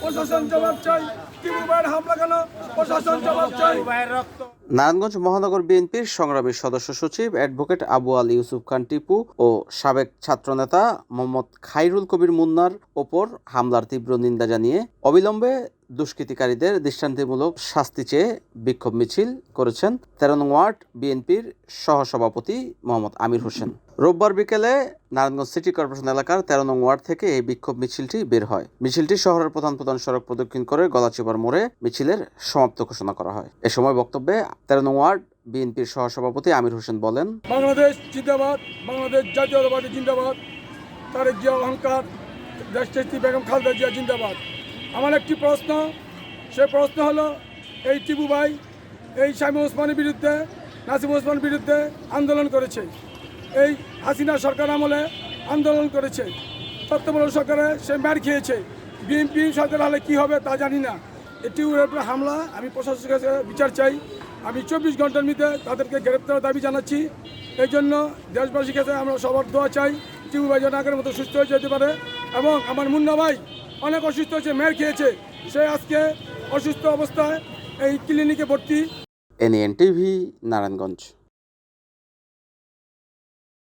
প্রশাসন জবাব চাই ভাইয়ের হামলা কেন? নারায়ণগঞ্জ মহানগর বিএনপির সংগ্রামী সদস্য সচিব অ্যাডভোকেট আবু আলী ইউসুফ খান টিপু ও সাবেক ছাত্রনেতা মোহাম্মদ খাইরুল কবির মুন্নার ওপর হামলার তীব্র নিন্দা জানিয়ে অবিলম্বে দুষ্কৃতিকারীদের দৃষ্টান্তিমূলক শাস্তি চেয়ে বিক্ষোভ মিছিল করেছেন তেরো নং ওয়ার্ড বিএনপির সহসভাপতি মোহাম্মদ আমির হোসেন। রোববার বিকেলে নারায়ণগঞ্জ সিটি কর্পোরেশন এলাকার তেরো নং ওয়ার্ড থেকে এই বিক্ষোভ মিছিলটি বের হয়। মিছিলটি শহরের প্রধান প্রধান সড়ক প্রদক্ষিণ করে গলাচিপার মোড়ে মিছিলের সমাপ্ত ঘোষণা করা হয়। এ সময় বক্তব্যে তেরো নং ওয়ার্ড বিএনপির সহসভাপতি আমির হোসেন বলেন, বাংলাদেশ জিন্দাবাদ, বাংলাদেশ জাতীয়তাবাদী জিন্দাবাদ, তারেক জিয়া অহংকার দেশটি বেগম খালেদা জিয়া জিন্দাবাদ। আমার একটি প্রশ্ন, সে প্রশ্ন হলো, এই টিপু ভাই, এই শামী ওসমানের বিরুদ্ধে, নাসিম ওসমানের বিরুদ্ধে আন্দোলন করেছে। এই হাসিনা সরকার আমলে আন্দোলন করেছে। তত্ত্বাবধায়ক সরকারে সে ম্যার খেয়েছে। বিএনপি সরকার হলে কী হবে তা জানি না। এই টিপুর উপরে হামলা, আমি প্রশাসনের কাছে বিচার চাই। আমি চব্বিশ ঘণ্টার মধ্যে তাদেরকে গ্রেপ্তারের দাবি জানাচ্ছি। এই জন্য দেশবাসীর কাছে আমরা সবার দোয়া চাই, টিউব ভাই যেন আগের মতো সুস্থ হয়ে যেতে পারে। এবং আমার মুন্না ভাই অনেক অসুস্থ হয়েছে মেয়ের খেয়েছে। সে আজকে অসুস্থ অবস্থায় এই ক্লিনিকে ভর্তি। NN TV Narayanganj.